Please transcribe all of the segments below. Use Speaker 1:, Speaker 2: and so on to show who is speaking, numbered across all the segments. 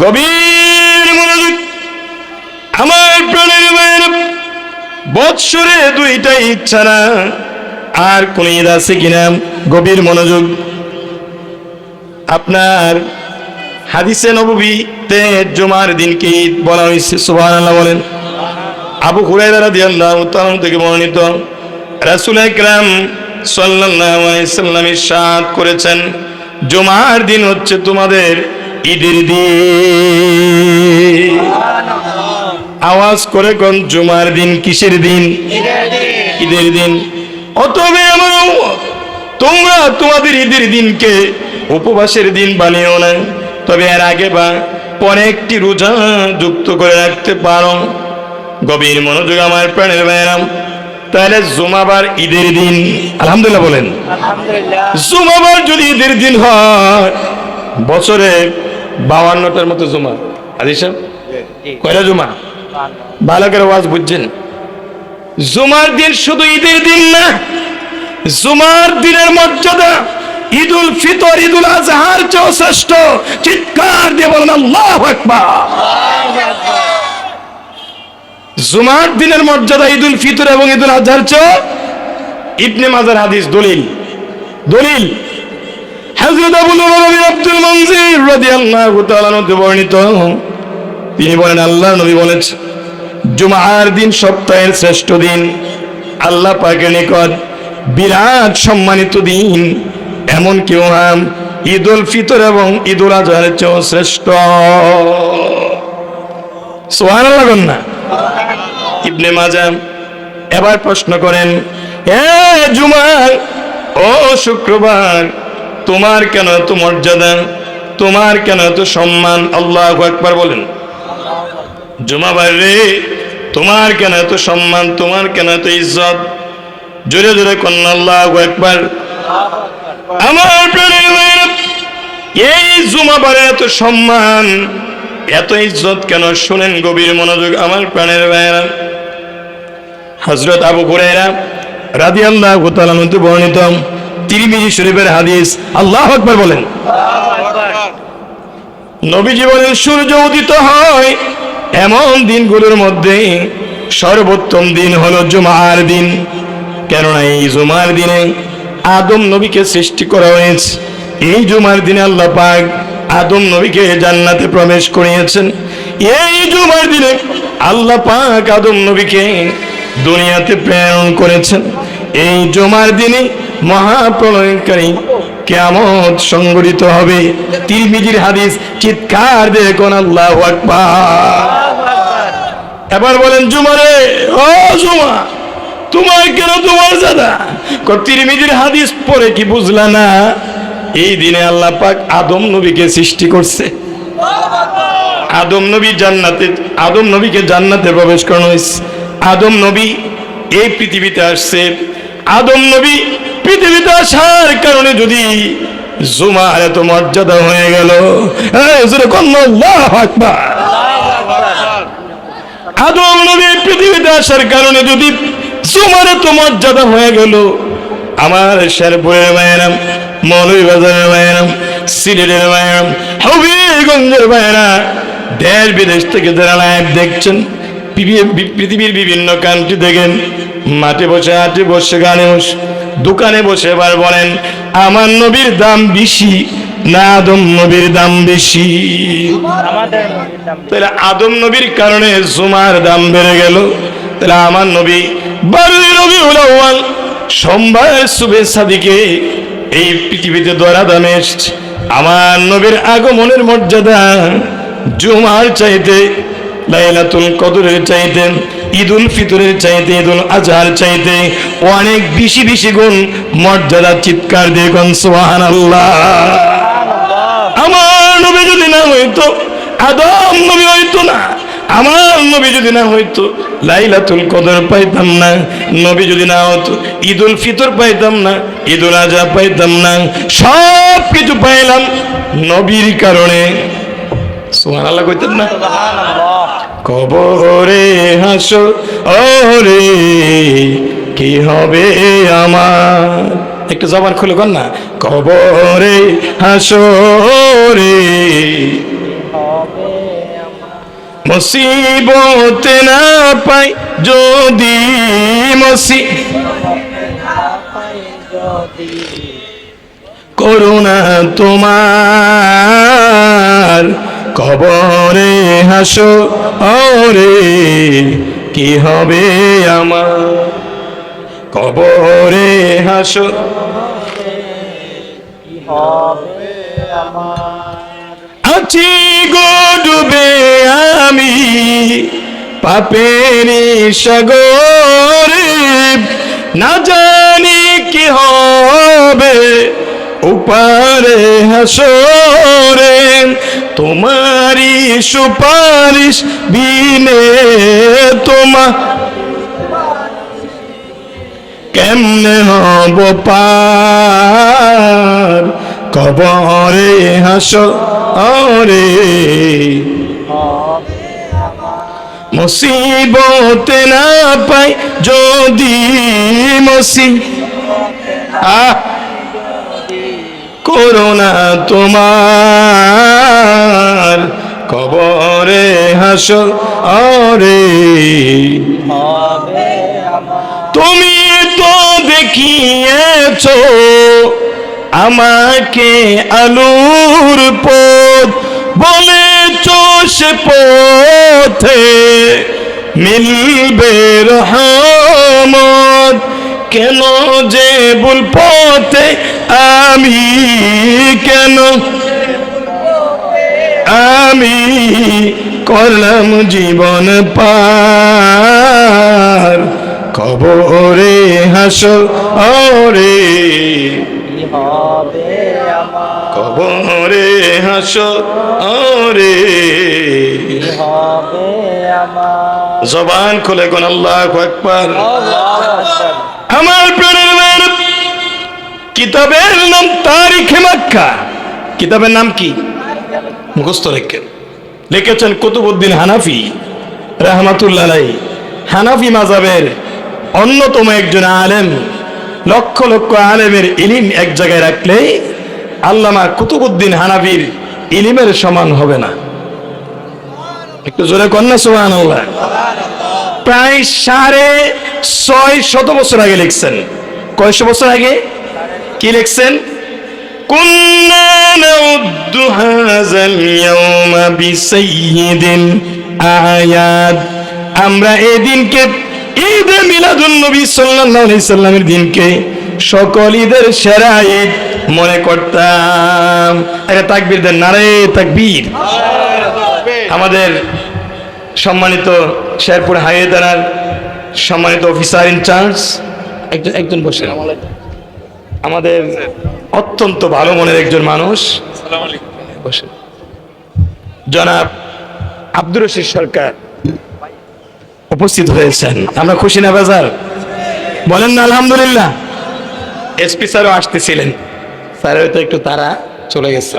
Speaker 1: গভীর মনোযোগ আমার প্রাণের মায়ের বৎসরে দুইটা ইচ্ছা না। আর কোন ঈদ আছে কিনা গভীর মনোযোগ। আপনার হাদিসে নববীতে জুমার দিনকে ঈদ বলা হয়েছে? সুবহানাল্লাহ বলেন। আবু হুরায়রা রাদিয়াল্লাহু তাআলা থেকে বর্ণিত। রাসূল আকরাম সাল্লাল্লাহু আলাইহি সাল্লাম করেছেন, জুমার দিন হচ্ছে তোমাদের ঈদের দিন। আওয়াজ করে কোন জুমার দিন কিসের দিন? ঈদের দিন। অতবে আমার তোমরা তোমাদের ঈদের দিনকে উপবাসের দিন বানিও না তবে এর আগে বা পরে একটি রোজা যুক্ত করে রাখতে পারো। গভীর মনোযোগ আমার প্রাণের ব্যায়াম তাহলে জুমাবার ঈদের দিন আলহামদুলিল্লাহ বলেন। জুমাবার যদি ঈদের দিন হয় বছরে বাউান্নটার মতো জুমা আদি সাহেব কয়টা জুমা? বালকের আওয়াজ বুঝছেন? জুমার দিন শুধু ঈদের দিন না জুমার দিনের মর্যাদা ঈদুল ফিতর ঈদুল আজহার চেয়েও শ্রেষ্ঠ। চিৎকার দিয়ে বলেন আল্লাহ আকবার। জুমার দিনের মর্যাদা ঈদুল ফিতর এবং ঈদুল আজহার চেয়েও ইবনে মাজার হাদিস দলিল। দলিল হযরত আবু নবী আব্দুল মনজির রাদিয়াল্লাহু তাআলা হতে বর্ণিত। তিনি বলেন আল্লাহ নবী বলেছেন, জুমার দিন সপ্তাহের শ্রেষ্ঠ দিন, আল্লাহ পাকের নিকট বিরাট সম্মানিত দিন, এমন কেউ নাম ঈদ উল ফিতর এবং ঈদ উল আজহার চেয়েও শ্রেষ্ঠ। সোহান লাগুন না। ইবনে মাজাম এবার প্রশ্ন করেন, এ জুমার, ও শুক্রবার তোমার কেন এত মর্যাদা? তোমার কেন এত সম্মান? আল্লাহ একবার বলেন। জুমাবার রে তোমার কেন এত সম্মান? তোমার কেন এত ইজ্জত? জোরে জোরে কন্যা, আল্লাহ একবার আমার এই জুমাবারে এত সম্মান, এত ইজ্জত কেন? শুনেন গভীর মনোযোগ আমার প্রাণের ভাইয়েরা। হজরত আবু হুরায়রা রাদিয়াল্লাহু তাআলা বর্ণিত তিরমিজি শরীফের হাদিস, আল্লাহ আকবার বলেন। নবীজি বলেন, সূর্য উদিত হয় এমন দিনগুলোর মধ্যে। সর্বোত্তম দিন হলো জুমার দিন। কেননা এই জুমার দিনে আদম নবীকে সৃষ্টি করা হয়েছে। এই জুমার দিনে আল্লাহ পাক আদম নবীকে জান্নাতে প্রবেশ করিয়েছেন। এই জুমার দিনে আল্লাহ পাক আদম নবীকে দুনিয়াতে প্রেরণ করেছেন। এই জুমার দিনে মহাপ্রলয়কারী কেমন সংগঠিত হবে। তিরমিজির হাদিস, চিৎকার দিয়ে কোন আল্লাহ এবার বলেন জুমারে ও জুমা তোমার কেন তোমার দাদা? তিরমিজির হাদিস পরে কি বুঝলা না? এই দিনে আল্লাহ পাক আদম নবীকে সৃষ্টি করছে। আদম নবী জান্নাতে, আদম নবীকে জান্নাতে প্রবেশ করানো হয়েছে। আদম নবী এই পৃথিবীতে আসছে। আদম নবী পৃথিবীতে আসার কারণে যদি জুমার এত মর্যাদা হয়ে গেল আদম নবী পৃথিবীতে আসার কারণে যদি জুমার এত মর্যাদা হয়ে গেল, আমার শেরপুরের মায়েরাম মৌলভী বাজারের মায়েরাম, সিলেটের মায়েরাম, হবিগঞ্জের মায়েরা দেশ বিদেশ থেকে যারা লাইভ দেখছেন, পৃথিবীর বিভিন্ন কান্ট্রি দেখেন মাঠে বসে হাটে বসে গানে বসে দোকানে বসে এবার বলেন আমার নবীর দাম বেশি না আদম নবীর দাম বেশি? তাহলে আদম নবীর কারণে জুমার দাম বেড়ে গেল। তাহলে আমার নবী বারোই রবি আউয়াল সোমবার শুভেচ্ছা দিকে এই পৃথিবীতে দরা দামে এসছে। আমার নবীর আগমনের মর্যাদা জুমার চাইতে লাইলাতুল কদরের চাইতে ঈদুল ফিতরের চাইতে, ঈদুল আজহার চাইতে অনেক বেশি বেশি গুণ মর্যাদা চিৎকার দিয়ে গুণ সুবহানাল্লাহ। আমার নবী যদি না হইতো, আদম নবী হইতো না, আমার নবী যদি না হইতো, লাইলাতুল কদর পাইতাম না, নবী যদি না হতো, ঈদুল ফিতর পাইতাম না, ঈদুল আজহা পাইতাম না সব কিছু পাইলাম নবীর কারণে। সুবহানাল্লাহ কইতেন না? কবরে হাসো, ওরে, কি হবে আমার? একটু জবান খুলে কর না। কবরে হাসো রে মুসিবতে না পাই যদি মসি করুণা তোমার। কবরে হাসো, ওরে, কি হবে আমার? কবরে হাসো। আছি গো, ডুবে আমি পাপের সাগরে। না জানি কি হবে, উপারে হাসরে তোমারি সুপারিশ বিনে তোমা কেমনে হব পার? কবরে হাস অরে মুসিবতে না পাই, যদি মসি আহ। করোনা তোমার। কবরে হাস অরে তুমি তো দেখিয়েছ আমাকে আলুর পথ। বলেছ সে পথে মিলবে রহমত। কেন যে ভুল পথে আমি কেন? আমি করলাম জীবন পার। কবরে হাস ওরে। কবরে হাস ওরে। জবান খুলে কোন আল্লাহ একবার আমার প্রাণের মেয়ের কিতাবের নাম তারিখে মক্কা। কিতাবের নাম কি? মুখস্থ রেখেন। লিখেছেন কুতুবুদ্দিন হানাফি, রাহমাতুল্লাহ। হানাফি মাজাবের অন্যতম একজন আলেম। লক্ষ লক্ষ আলেমের ইলিম এক জায়গায় রাখলে আল্লামা কুতুবুদ্দিন হানাফির ইলিমের সমান হবে না। একটু জোরে কন্যা সুহান প্রায় সাড়ে ছয় শত বছর আগে লিখছেন কয়শো বছর আগে কি লিখছেন كنا نود هذا اليوم بسيد আয়াদ আমরা এই দিনকে ঈদে মিলাদুন নবী সাল্লাল্লাহু আলাইহি সাল্লামের দিনকে সকল ঈদের সেরা ঈদ মনে করতাম একটা তাকবীর দেন নারে তাকবীর আমাদের সম্মানিত শেরপুর হাইওয়ে থানার সম্মানিত অফিসার ইনচার্জ একজন একজন বসে। আমাদের অত্যন্ত ভালো মনের একজন মানুষ। বসে। জনাব আব্দুর রশিদ সরকার উপস্থিত হয়েছেন। আমরা খুশি না বাজার? বলেন না আলহামদুলিল্লাহ। এসপি স্যারও আসতেছিলেন। স্যার হয়তো একটু তারা চলে গেছে।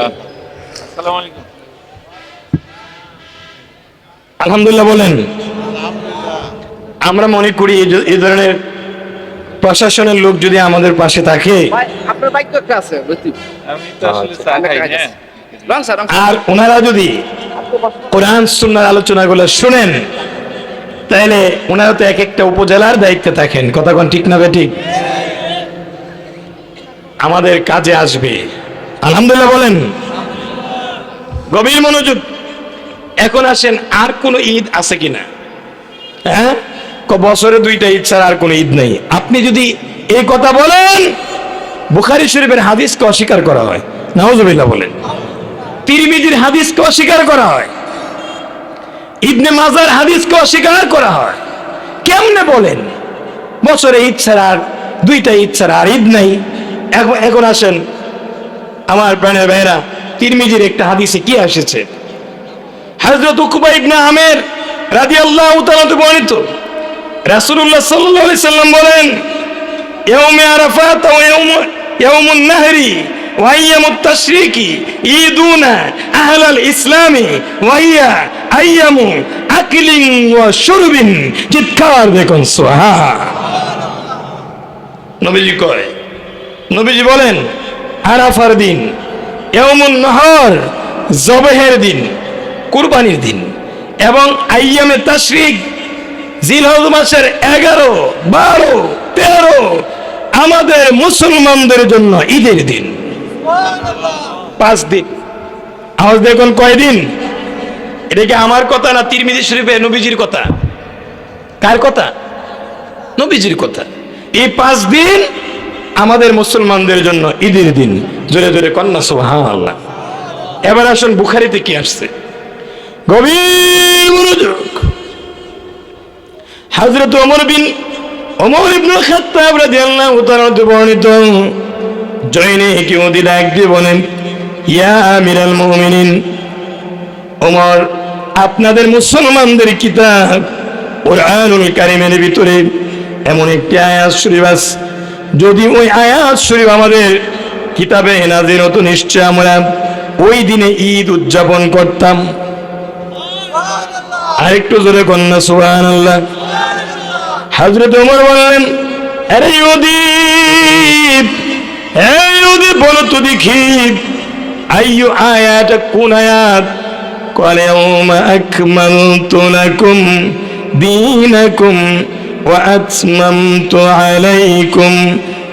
Speaker 1: আলহামদুলিল্লাহ বলেন। আমরা মনে করি এই ধরনের প্রশাসনের লোক যদি আমাদের পাশে থাকে।
Speaker 2: খাই হ্যাঁ।
Speaker 1: আর ওনারা যদি কোরআন সুন্নার আলোচনাগুলো শুনেন তাহলে ওনারা তো এক একটা উপজেলার দায়িত্বে থাকেন। কথা কোন ঠিক না ঠিক? আমাদের কাজে আসবে। আলহামদুলিল্লাহ বলেন। গভীর মনোযোগ। এখন আসেন, আর কোনো ঈদ আছে কিনা? হ্যাঁ? বছরে দুইটা ঈদ ছাড়া আর কোনো ঈদ নেই। আপনি যদি এই কথা বলেন, বুখারি শরীফের হাদিসকে অস্বীকার করা হয়। নাওজবিল্লাহ বলেন। তিরমিজির হাদিসকে অস্বীকার করা হয়। ইবনে মাজার হাদিসকে অস্বীকার করা হয়। কেমনে বলেন? বছরে ঈদ ছাড়া আর, দুইটা ঈদ ছাড়া আর ঈদ নাই। এখন এখন আসেন, আমার প্রাণের ভাইরা তিরমিজির একটা হাদিসে কি এসেছে হযরত উকবা ইবনে আমের তাআলা তো বর্ণিত। রাসূলুল্লাহ সাল্লাল্লাহু আলাইহি সাল্লাম বলেন, ইয়াউমে আরাফাত নাহরি ঈদুনা আহলাল ইসলামি ওয়া হিয়া আইয়ামু আকলিন ওয়া শুরবিন। চিৎকার দেখুন সুবহান নবীজি কয়, নবীজি বলেন, আরাফার দিন, ইয়াউমুন নহর, জবেহের দিন। কুরবানির দিন। এবং আইয়ামে তাশরিক জিলহজ মাসের এগারো, বারো, তেরো আমাদের মুসলমানদের জন্য ঈদের দিন। পাঁচ দিন। আওয়াজ দেখুন কয়দিন? এটা কি আমার কথা না তিরমিজি শরীফে নবীজির কথা? কার কথা? নবীজির কথা। এই পাঁচ দিন আমাদের মুসলমানদের জন্য ঈদের দিন। জোরে জোরে কন্যা সুবহান আল্লাহ এবার আসুন বুখারিতে কি আসছে? গভীর মনোযোগ। হযরত ওমর বিন ওমর ইবনে খাত্তাব রাদিয়াল্লাহু তাআলা হতে বর্ণিত জয়নে কি ওদি ডাক দিয়ে বলেন ইয়া আমিরাল মুমিনিন, ওমর, আপনাদের মুসলমানদের কিতাব কোরআনুল কারিমের ভিতরে এমন একটি আয়াত শরীফ আছে। যদি ওই আয়াত শরীফ আমাদের কিতাবে নাজির হতো, নিশ্চয় আমরা ওই দিনে ঈদ উদযাপন করতাম। আরেকটু জোরে কন্যা সুবহান আল্লাহ হাজরত ওমর বললেন আরে ইউদীপ এই ইউদীপ বলো তো দেখি আইয়ু আয়াত কোন আয়াত قال يوم أكملت لكم دينكم وأتممت عليكم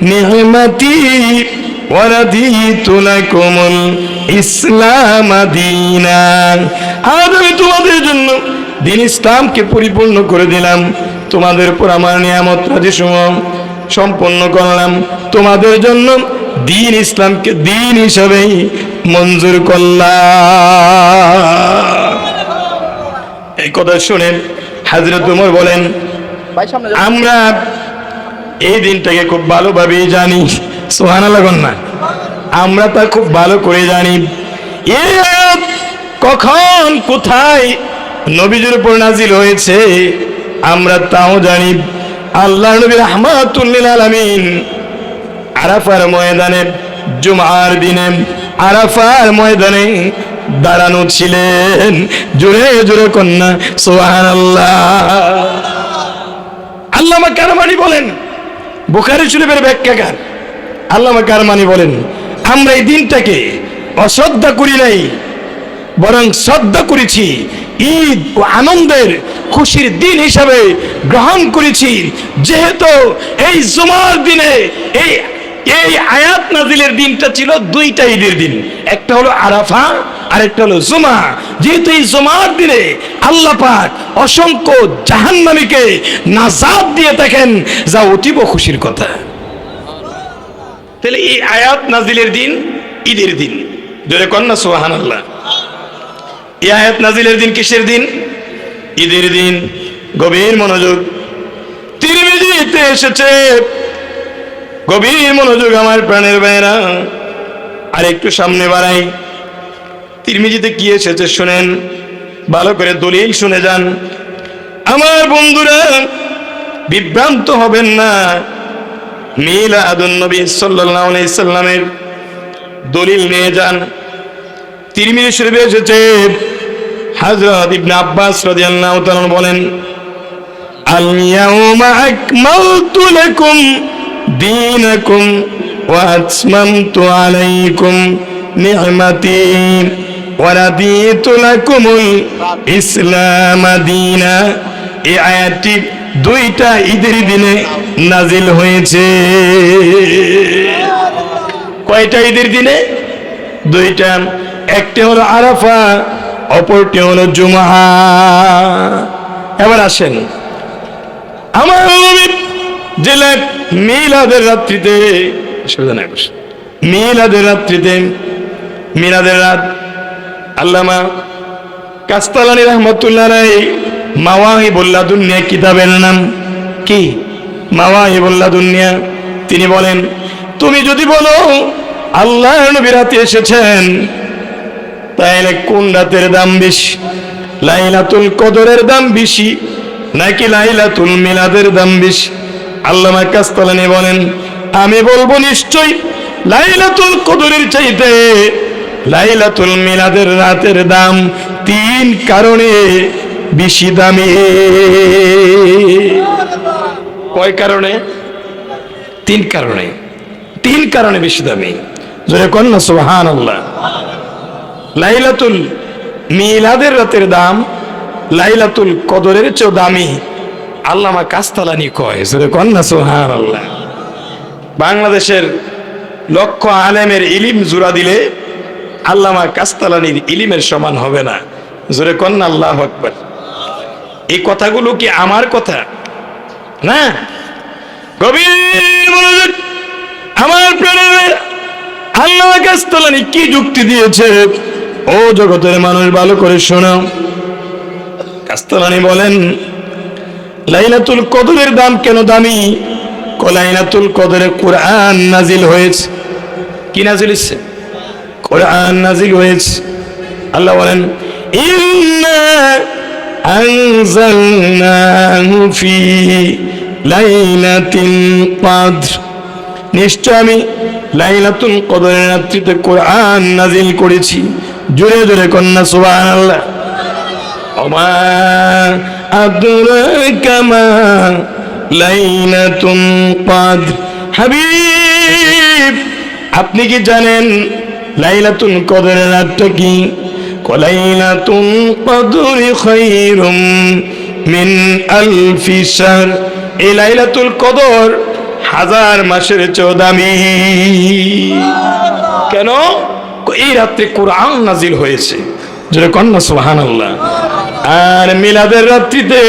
Speaker 1: نعمتي ورضيت لكم الإسلام دينا আজ আমি তোমাদের জন্য দিন ইসলামকে পরিপূর্ণ করে দিলাম। তোমাদের উপর আমার নিয়ামত রাজিসমূহ সম্পন্ন করলাম। তোমাদের জন্য দিন ইসলামকে দিন হিসাবেই মঞ্জুর করলাম। এই কথা শুনেন হাজরত উমর বলেন আমরা এই দিনটাকে খুব ভালোভাবেই জানি। সোহানা লাগুন না। আমরা তা খুব ভালো করে জানি। কখন কোথায় নবীজের উপর নাজিল হয়েছে, আমরা তাও জানি আল্লাহ নবী রহমাতুল্লিল আলামিন আরাফার ময়দানে, জুমার দিনে আরাফার ময়দানে দাঁড়ানো ছিলেন। জোরে জোরে কন্যা সোহান আল্লাহ আল্লামা কারমানি বলেন, বুখারি শরীফের ব্যাখ্যাকার, আল্লামা কারমানি বলেন, আমরা এই দিনটাকে অশ্রদ্ধা করি নাই বরং শ্রদ্ধা করেছি, ঈদ ও আনন্দের খুশির দিন হিসাবে গ্রহণ করেছি। যেহেতু এই জুমার দিনে এই এই আয়াত নাজিলের দিনটা ছিল দুইটা ঈদের দিন। একটা হলো আরাফা আর একটা হলো জুমা। যেহেতু এই জুমার দিনে আল্লাহ পাক অসংখ্য জাহান্নামীকে নাজাদ দিয়ে থাকেন, যা অতীব খুশির কথা। তাহলে এই আয়াত নাজিলের দিন, ঈদের দিন। জোরে কন্যা সোহান আল্লাহ আয়াত নাজিলের দিন কিসের দিন? ঈদের দিন। গভীর মনোযোগ। তিরমিজিতে এসেছে। গভীর মনোযোগ আমার প্রাণের বেড়া আর একটু সামনে বাড়াই। তিরমিজিতে কি এসেছে শোনেন। ভালো করে দলিল শুনে যান। আমার বন্ধুরা, বিভ্রান্ত হবেন না। মিলাদুন নবী সাল্লাল্লাহু আলাইহি সাল্লামের দলিল নিয়ে যান। তিরমিজি শরীফে এসেছে, হযরত ইবনে আব্বাস রাদিয়াল্লাহু তাআলা বলেন আল ইয়াউমা আকমালতু লাকুম দীনাকুম ওয়া আতমামতু আলাইকুম নি'মাতি ওয়া রাদিতু লাকুমুল ইসলাম দীনা। এই আয়াতটি দুইটা ঈদের দিনে নাজিল হয়েছে। কয়টা ঈদের দিনে? দুইটা। একটি হলো আরাফা, অপরটি হলো জুমাহা। এবার আসেন। আমার জেলা মিলাদের রাত্রিতে মিলাদের রাত্রিতে, মিলাদের রাত, আল্লামা কাস্তালানি রহমতুল্লাহ রায় মাওয়াহি বল্লা দুনিয়া কিতাবের নাম কি? মাওয়াহি বল্লা দুনিয়া তিনি বলেন, তুমি যদি বলো আল্লাহ নবী রাতে এসেছেন তাইলে কোন রাতের দাম বেশি? লাইলাতুল কদরের দাম বেশি নাকি লাইলাতুল মিলাদের দাম বেশি? আল্লামা কাস্তালানি বলেন, আমি বলব নিশ্চয় লাইলাতুল কদরের চাইতে লাইলাতুল মিলাদের রাতের দাম তিন কারণে বেশি দামি। কয় কারণে? তিন কারণে। তিন কারণে বেশি দামি। জোরে কন্যা সুবহান আল্লাহ লাইলাতুল মিলাদের রাতের দাম, লাইলাতুল কদরের চেয়েও দামি। আল্লামা কাস্তালানি কয় সুরে কন্যা সোহান আল্লাহ বাংলাদেশের লক্ষ আলেমের ইলিম জুড়া দিলে আল্লামা কাস্তালানির ইলিমের সমান হবে না। জোরে কন্যা আল্লাহ আকবার। এই কথাগুলো কি আমার কথা? না। গভীর আমার প্রাণের আল্লাহ কাস্তালানি কি যুক্তি দিয়েছে? ও জগতের মানুষ, ভালো করে শোনো। কাস্তালানি বলেন, লাইলাতুল কদরের দাম কেন দামি? কলাইনাতুল কদরে কোরআন নাজিল হয়েছে। কি নাজিল হয়েছে? কোরআন নাজিল হয়েছে। আল্লাহ বলেন ফি নিশ্চয় আমি লাইলাতুল কদরের রাত্রিতে কোরআন নাজিল করেছি। জোরে জোরে কন্যা, সুবহানাল্লাহ। ওমা আদরাকা মা লাইলাতুল কদর। হাবিব, আপনি কি জানেন লাইলাতুল কদরের রাতটা কি? কলাইলাতুল কদরি খায়রুম মিন আলফি শাহর। এই লাইলাতুল কদর হাজার মাসের চৌদামি কেন? এই রাত্রে কোরআন নাজিল হয়েছে। যেটা কন্যা সুহান আল্লাহ আর মিলাদের রাত্রিতে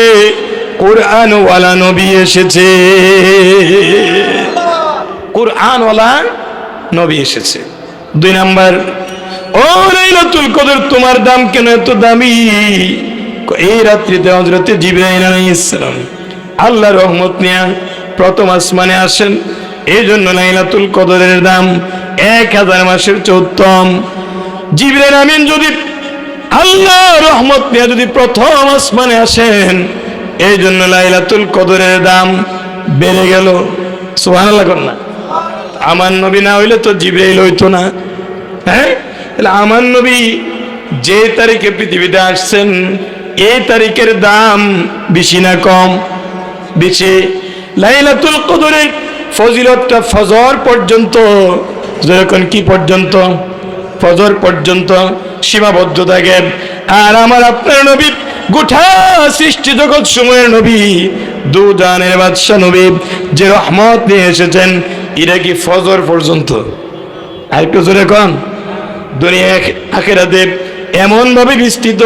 Speaker 1: কোরআন ওয়ালা নবী এসেছে। কোরআন ওয়ালা নবী এসেছে। দুই নাম্বার, ও লাইলাতুল কদর, তোমার দাম কেন এত দামি? এই রাত্রিতে হযরতে জিবরাইল আলাইহিস সালাম আল্লাহ রহমত নিয়ে প্রথম আসমানে আসেন। এই জন্য লাইলাতুল কদরের দাম এক হাজার মাসের চৌত্তম জিবরাইল আমিন যদি আল্লাহ রহমত নিয়ে যদি প্রথম আসমানে আসেন এই জন্য লাইলাতুল কদরের দাম বেড়ে গেল। কর না। আমার নবী না হইলে তো জিব্রাইল হইতো না। হ্যাঁ? তাহলে আমার নবী যে তারিখে পৃথিবীতে আসছেন, এই তারিখের দাম বেশি না কম? বেশি। লাইলাতুল কদরের ফজিলতটা ফজর পর্যন্ত যখন কি পর্যন্ত? ফজর পর্যন্ত সীমাবদ্ধ থাকে আর আমার আপনার নবী, গোটা সৃষ্টি জগৎ সময়ের নবী দু জানের বাদশাহ নবী, যে রহমত নিয়ে এসেছেন, এটা কি ফজর পর্যন্ত? আর একটু জোরে কন। দুনিয়া আখেরাতে এমন ভাবে বিস্তৃত,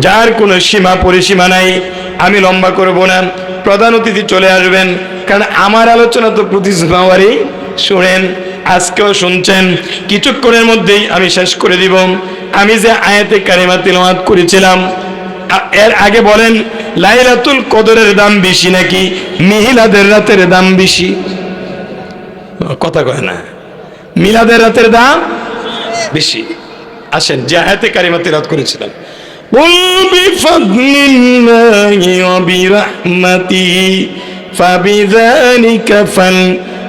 Speaker 1: যার কোনো সীমা পরিসীমা নাই। আমি লম্বা করব না। প্রধান অতিথি চলে আসবেন। কারণ আমার আলোচনা তো প্রতি জুমাবারই শুনেন আজকেও শুনছেন কিছুক্ষণের মধ্যেই আমি শেষ করে দিব আমি যে আয়াতে কারিমা তিলমাত করেছিলাম আ- এর আগে বলেন লাইলাতুল কদরের দাম বেশি নাকি মিহিলাদের রাতের দাম বেশি কথা কয় না মিলাদের রাতের দাম বেশি আসেন যে আয়াতে কারিমা তিলাওয়াত করেছিলাম قل بفضل الله وبرحمته فبذلك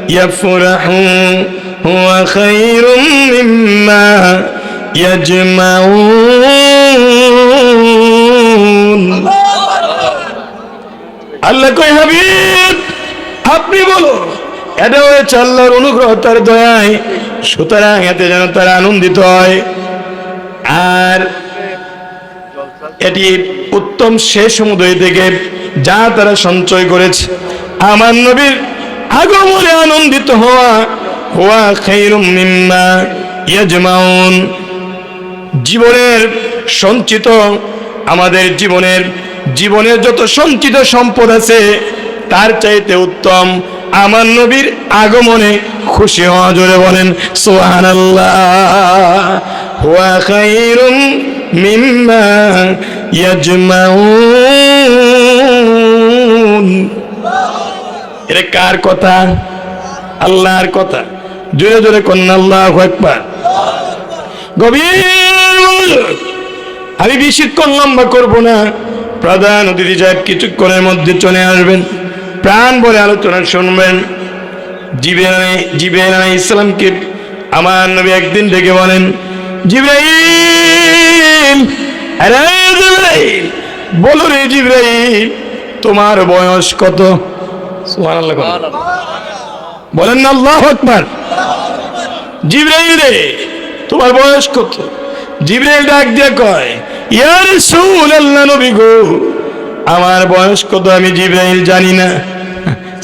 Speaker 1: فليفرحوا هو خير مما يجمعون আল্লাহ কই হাবিব আপনি বলো এটা হয়েছে আল্লাহর অনুগ্রহ তার দয়ায় সুতরাং এতে যেন তারা আনন্দিত হয় আর এটি উত্তম শেষ সমুদয় থেকে যা তারা সঞ্চয় করেছে আমার নবীর আগমনে আনন্দিত হওয়া হওয়া খাইরুম মিম্মা ইয়াজমাউন। জীবনের সঞ্চিত, আমাদের জীবনের জীবনের যত সঞ্চিত সম্পদ আছে, তার চাইতে উত্তম আমার নবীর আগমনে খুশি হওয়া, জোরে বলেন সোহান মিম্মা ইয়াজমাউন। এটা কার কথা? আল্লাহর কথা। জোরে জোরে কন্যা, আল্লাহু আকবার। গভীর। আমি বেশিক্ষণ লম্বা করব না। প্রধান অতিথি সাহেব কিছুক্ষণের মধ্যে চলে আসবেন। প্রাণ বলে আলোচনা শুনবেন। জিবেন জিবেন ইসলামকে আমার নবী একদিন ডেকে বলেন জিব্রাইল, বলো রে জিব্রাইল, তোমার বয়স কত? বলেন। না আল্লাহ আকবার। জিব্রাইল রে তোমার বয়স কত? জিব্রাইল ডাক দিয়ে কয় ইয়া রাসূলুল্লাহ নবী গো আমার বয়স কত আমি জিব্রাইল জানি না।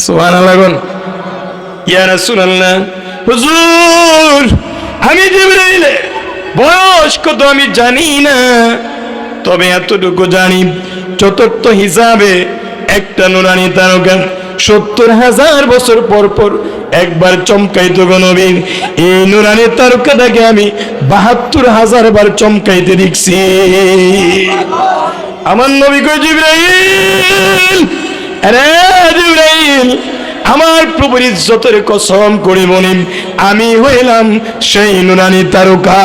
Speaker 1: সুবহানাল্লাহ গন ইয়া রাসূলুল্লাহ হুজুর আমি জিব্রাইল বয়স কত আমি জানি না। তবে এতটুকু জানি চতুর্থ হিসাবে একটা নুরানি তারকা সত্তর হাজার বছর পর পর একবার চমকাইতো গণবীর এই নুরানি তারকাটাকে আমি বাহাত্তর হাজার বার চমকাইতে দেখছি। আমার নবী কই জিব্রাইল, আরে জিব্রাইল, আমার প্রভুর ইজ্জতের কসম করি বলি আমি হইলাম সেই নুরানি তারকা।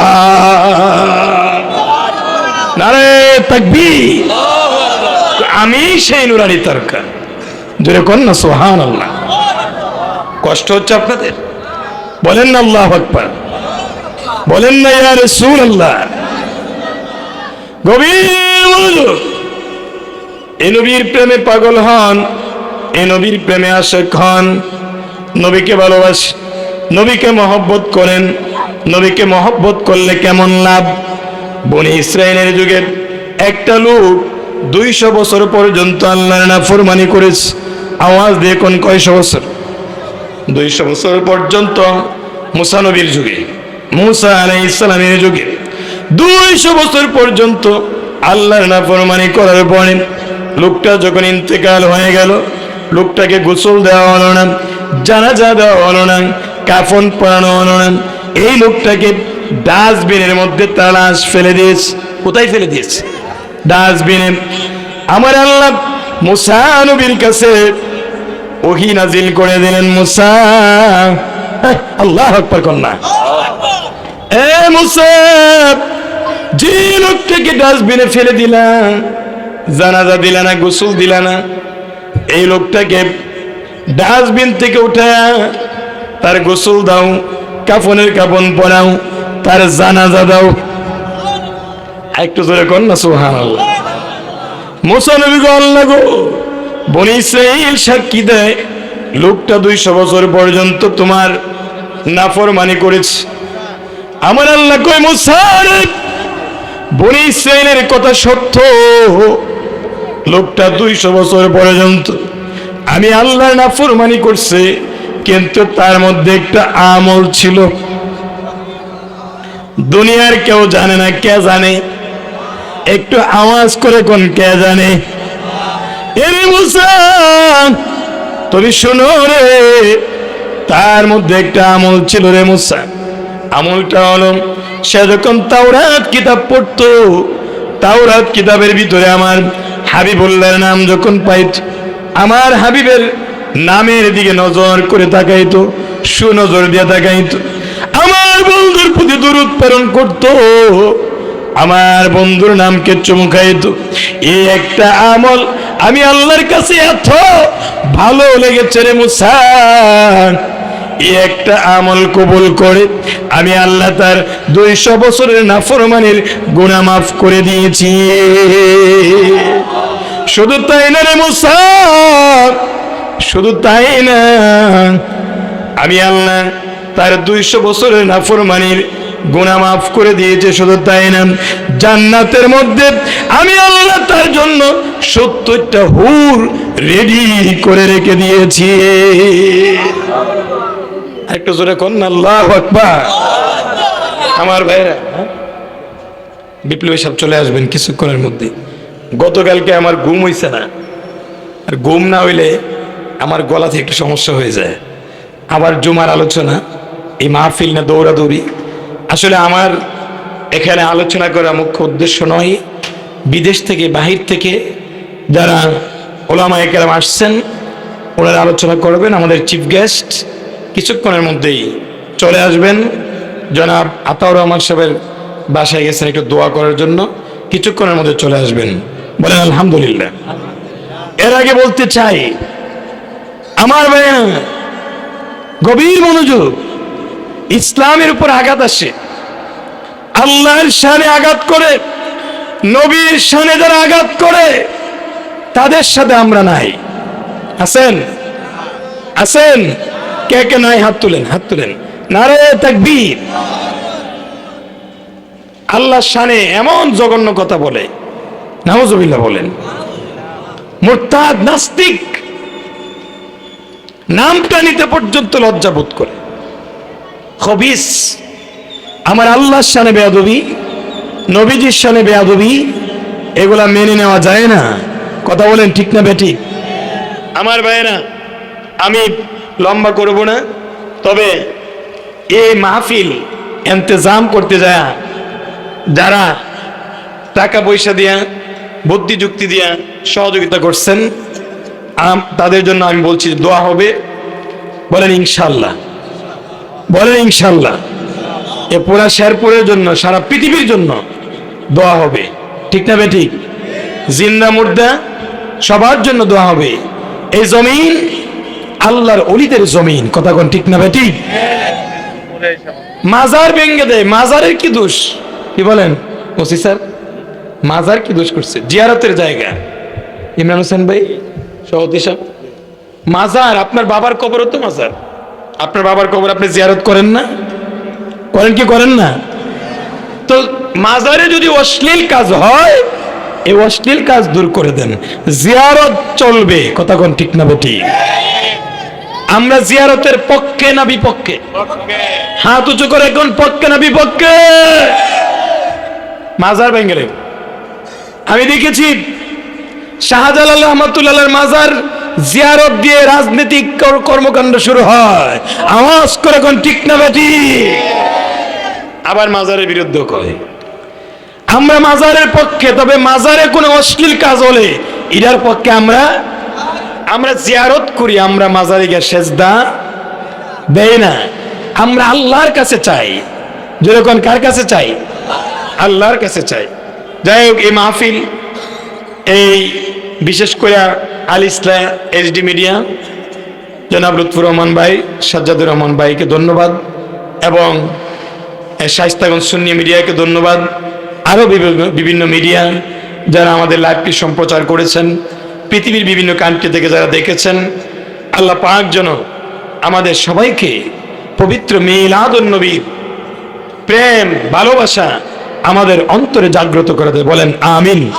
Speaker 1: নারে তাকবীর। আমি সেই নুরানি তারকা। জোরে কন না সোহান আল্লাহ কষ্ট হচ্ছে আপনাদের? বলেন না আল্লাহ আকবার। বলেন না ইয়া রাসূল আল্লাহ গভীর এ নবীর প্রেমে পাগল হন, এ নবীর প্রেমে আশেক হন। নবীকে ভালোবাসে, নবীকে মহব্বত করেন। নবীকে মহব্বত করলে কেমন লাভ? বনি ইসরায়েলের যুগের একটা লোক দুইশো বছর পর্যন্ত আল্লাহর না ফরমানি করেছে। আওয়াজ দিয়ে কোন কয়শো বছর? দুইশো বছর পর্যন্ত মুসা নবীর যুগে, মুসা আলাই ইসলামের যুগে। দুইশো বছর পর্যন্ত আল্লাহর না ফরমানি করার পরে লোকটা যখন ইন্তেকাল হয়ে গেল, লোকটাকে গোসল দেওয়া হলো না, জানাজা দেওয়া হলো না, কাফন পরানো হলো না, এই লোকটাকে ডাস্টবিনের মধ্যে তালাশ ফেলে দিয়েছে। কোথায় ফেলে দিয়েছে? ডাস্টবিনে। আমার আল্লাহ মুসা নবীর কাছে ওহি নাজিল করে দিলেন, মুসা। আল্লাহ আকবর কন্যা এ, মুসা, যে লোকটাকে ডাস্টবিনে ফেলে দিলাম জানাজা দিলা না, গোসল দিলা না, এই লোকটাকে ডাস্টবিন থেকে উঠায়া তার গোসল দাও, কাফনের কাফন পরাও, তার জানাজা দাও একটু জোরে কর না সোহান আল্লাহ আল্লাহ গো, বনি ইসরাইল সাক্ষী দেয়, লোকটা দুইশো বছর পর্যন্ত তোমার করেছে। আমার আল্লাহ কই বনি ইসরাইলের কথা সত্য। লোকটা দুইশো বছর পর্যন্ত আমি আল্লাহর নাফরমানি করছে, কিন্তু তার মধ্যে একটা আমল ছিল। দুনিয়ার কেউ জানে না, কে জানে? একটু আওয়াজ করে কোন কে জানে? এরে মুসা, তুমি শোনো রে, তার মধ্যে একটা আমল ছিল রে মুসা। আমলটা হলো, সে যখন তাওরাত কিতাব পড়তো, তাওরাত কিতাবের ভিতরে আমার হাবিবুল্লাহর নাম যখন পাইত, আমার হাবিবের নামের দিকে নজর করে তাকাইতো, সুনজর দিয়ে তাকাইতো। আমার বন্ধুর প্রতি দূর প্রেরণ করতো। আমার বন্ধুর নামকে চমকাইতো এই একটা আমল আমি আল্লাহর কাছে এত ভালো লেগেছে রে মুসা। এই একটা আমল কবুল করে আমি আল্লাহ তার দুইশো বছরের নাফরমানের গুণা মাফ করে দিয়েছি। শুধু তাই না রে মুসা, শুধু তাই না, আমি আল্লাহ তার দুইশো বছরের নাফরমানির গুণা মাফ করে দিয়েছে, শুধু তাই না? জান্নাতের মধ্যে আমি আল্লাহ তার জন্য সত্তরটা হুর রেডি করে রেখে দিয়েছি। একটু জোরে কন আল্লাহ আমার ভাইরা হ্যাঁ? বিপ্লবী সাহেব চলে আসবেন কিছুক্ষণের মধ্যে। গতকালকে আমার ঘুম হইছে না। আর ঘুম না হইলে আমার গলাতে একটু সমস্যা হয়ে যায়। আবার জুমার আলোচনা, এই মাহফিল না দৌড়াদৌড়ি। আসলে আমার এখানে আলোচনা করা মুখ্য উদ্দেশ্য নয়, বিদেশ থেকে, বাহির থেকে যারা ওলামা একরাম আসছেন, ওনারা আলোচনা করবেন, আমাদের চিফ গেস্ট কিছুক্ষণের মধ্যেই চলে আসবেন। জনাব আতাউর রহমান সাহেবের বাসায় গেছেন একটু দোয়া করার জন্য, কিছুক্ষণের মধ্যে চলে আসবেন। বলেন, আলহামদুলিল্লাহ। এর আগে বলতে চাই, আমার ভাইয়া গভীর মনোযোগ ইসলামের উপর আঘাত আসে। আল্লাহর শানে আঘাত করে, নবীর শানে যারা আঘাত করে, তাদের সাথে আমরা নাই। আছেন? আছেন? কে কে নাই? হাত তুলেন হাত তুলেন। নারে তাকবীর। আল্লাহর শানে এমন জঘন্য কথা বলে, নাউজুবিল্লাহ বলেন, মোরতাদ নাস্তিক, নামটা নিতে পর্যন্ত লজ্জা বোধ করে। খবিস। আমার আল্লাহর শানে বেয়াদবি, নবীজির শানে বেয়াদবি, এগুলা মেনে নেওয়া যায় না। কথা বলেন ঠিক না বেটি? আমার ভাইয়েরা, আমি লম্বা করব না, তবে এই মাহফিল এন্তেজাম করতে যায়, যারা টাকা পয়সা দিয়া, বুদ্ধি যুক্তি দিয়া সহযোগিতা করছেন তাদের জন্য আমি বলছি দোয়া হবে, বলেন ইনশাল্লাহ বলেন ইনশাল্লাহ এ পুরা শেরপুরের জন্য, সারা পৃথিবীর জন্য দোয়া হবে। ঠিক না বেঠিক? জিন্দা মুর্দা সবার জন্য দোয়া হবে। এই জমিন আল্লাহর অলিদের জমিন। কথা কোন ঠিক না বেঠিক? মাজার ভেঙ্গে দেয়। মাজারের কি দোষ? কি বলেন? ওসি স্যার, মাজার কি দোষ করছে? জিয়ারতের জায়গা। ইমরান হোসেন ভাই সাহেব। মাজার, আপনার বাবার কবরও তো মাজার। আপনার বাবার কবর আপনি জিয়ারত করেন না? করেন কি করেন না? তো মাজারে যদি অশ্লীল কাজ হয়, এই অশ্লীল কাজ দূর করে দেন। জিয়ারত চলবে। কথা কোন ঠিক না বেটি? আমরা জিয়ারতের পক্ষে না বিপক্ষে? হাত উঁচু করে কোন পক্ষে না বিপক্ষে? মাজার বেঙ্গলে আমি দেখেছি শাহজালাল রহমতুল্লাহ মাজার জিয়ারত দিয়ে রাজনৈতিক কর্মকাণ্ড শুরু হয়। আওয়াজ করে কোন ঠিক না বেটি আবার মাজারের বিরুদ্ধে কয়। আমরা মাজারের পক্ষে তবে মাজারে কোনো অশ্লীল কাজ হলে ইটার পক্ষে আমরা আমরা জিয়ারত করি আমরা মাজারে গিয়ে সেজদা দেয় না। আমরা আল্লাহর কাছে চাই। যেরকম কার কাছে চাই? আল্লাহর কাছে চাই। যাই হোক এই মাহফিল এই বিশেষ করে আল ইসলা এইচডি মিডিয়া, জনাব লুৎফুর রহমান ভাই, সাজ্জাদুর রহমান ভাইকে ধন্যবাদ এবং শাইস্তাগঞ্জ সুন্নি মিডিয়াকে ধন্যবাদ। আরও বিভিন্ন- মিডিয়া যারা আমাদের লাইভটি সম্প্রচার করেছেন, পৃথিবীর বিভিন্ন কান্ট্রি থেকে যারা দেখেছেন, আল্লাহ পাক যেন আমাদের সবাইকে পবিত্র মিলাদুন নবীর প্রেম, ভালোবাসা আমাদের অন্তরে জাগ্রত করে দেয়। বলেন, আমিন।